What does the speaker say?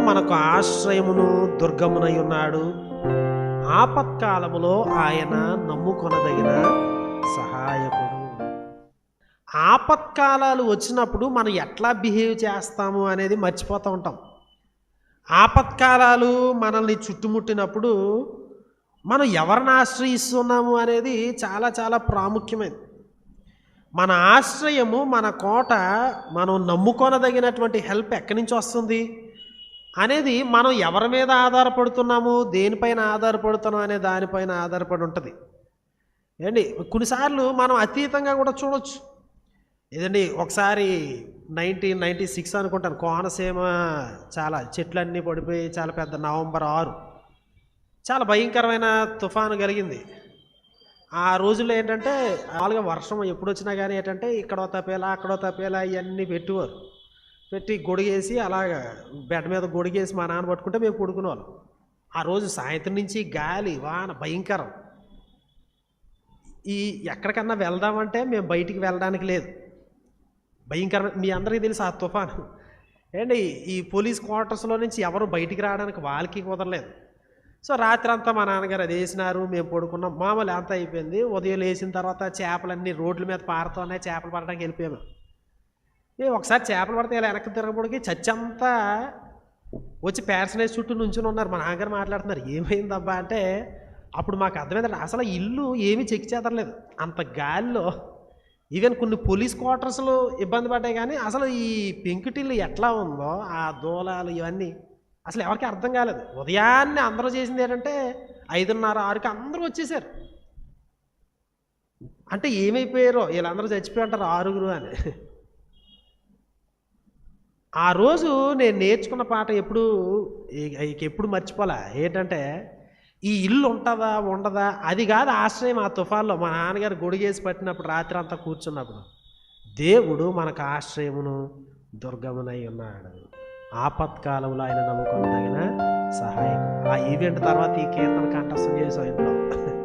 మనకు ఆశ్రయమును దుర్గమునై ఉన్నాడు. ఆపత్కాలములో ఆయన నమ్ముకొనదగిన సహాయకుడు. ఆపత్కాలాలు వచ్చినప్పుడు మనం ఎట్లా బిహేవ్ చేస్తాము అనేది మర్చిపోతూ ఉంటాం. ఆపత్కాలాలు మనల్ని చుట్టుముట్టినప్పుడు మనం ఎవరిని ఆశ్రయిస్తున్నాము అనేది చాలా చాలా ప్రాముఖ్యమైనది. మన ఆశ్రయము మన కోట మనం నమ్ముకొనదగినటువంటి హెల్ప్ ఎక్కడి నుంచి వస్తుంది? అనేది మనం ఎవరి మీద ఆధారపడుతున్నాము దేనిపైన ఆధారపడుతున్నాం అనే దానిపైన ఆధారపడి ఉంటుంది. ఏండి కొన్నిసార్లు మనం అతీతంగా కూడా చూడొచ్చు. ఏదండి? ఒకసారి నైన్టీన్ నైంటీ సిక్స్ అనుకుంటాను. కోనసీమ చాలా చెట్లన్నీ పడిపోయి చాలా పెద్ద నవంబర్ ఆరు. చాలా భయంకరమైన తుఫాను కలిగింది. ఆ రోజుల్లో ఏంటంటే మామూలుగా వర్షం ఎప్పుడు వచ్చినా కానీ ఏంటంటే ఇక్కడో తప్పేలా అక్కడో తప్పేలా ఇవన్నీ పెట్టేవారు. పెట్టి గొడిగేసి అలాగా బెడ్ మీద గొడిగేసి మా నాన్న పట్టుకుంటే మేము పడుకునేవాళ్ళం. ఆ రోజు సాయంత్రం నుంచి గాలి వాన భయంకరం. ఈ ఎక్కడికన్నా వెళ్దామంటే మేము బయటికి వెళ్ళడానికి లేదు. భయంకరం మీ అందరికీ తెలుసు ఆ తుఫాను. ఏంటి ఈ పోలీస్ క్వార్టర్స్లో నుంచి ఎవరు బయటికి రావడానికి వాళ్ళకి కుదరలేదు. సో రాత్రి అంతా మా నాన్నగారు అది వేసినారు మేము పడుకున్నాం. మామూలు అంతా అయిపోయింది. ఉదయం లేచిన తర్వాత చేపలన్నీ రోడ్ల మీద పారుతున్నాయి చేపలు పడడానికి వెళ్ళిపోయాము ఏ ఒకసారి చేపలు పడితే ఇలా వెనక్కి తిరగబడికి చచ్చంతా వచ్చి ప్యారసనేజ్ చుట్టూ నుంచుని ఉన్నారు. మా నాన్నగారు మాట్లాడుతున్నారు ఏమైందబ్బా? అంటే అప్పుడు మాకు అర్థమైందంటే అసలు ఇల్లు ఏమీ చెక్ చేతలేదు అంత గాలిలో ఈవెన్ కొన్ని పోలీస్ క్వార్టర్స్లో ఇబ్బంది పడ్డాయి కానీ అసలు ఈ పెంకుటిల్లు ఎట్లా ఉందో ఆ దూలాలు ఇవన్నీ అసలు ఎవరికి అర్థం కాలేదు. ఉదయాన్నే అందరూ చేసింది ఏంటంటే ఐదున్నర ఆరుకి అందరూ వచ్చేసారు. అంటే ఏమైపోయారో వీళ్ళందరూ చచ్చిపోయి అంటారు ఆరుగురు అని. ఆ రోజు నేను నేర్చుకున్న పాట ఎప్పుడు ఇక- ఎప్పుడు మర్చిపోలే. ఏంటంటే ఈ ఇల్లు ఉంటుందా ఉండదా అది కాదు ఆశ్రయం ఆ తుఫాన్లో. మా నాన్నగారు గొడిగేసి పట్టినప్పుడు రాత్రి అంతా కూర్చున్నప్పుడు దేవుడు మనకు ఆశ్రయమును దుర్గమునై ఉన్నాడు. ఆపత్కాలంలో ఆయన నమ్ముకొనదగిన సహాయం ఆ ఈవెంట్ తర్వాత ఈ కీర్తన కంఠస్థం చేసాం ఇంట్లో.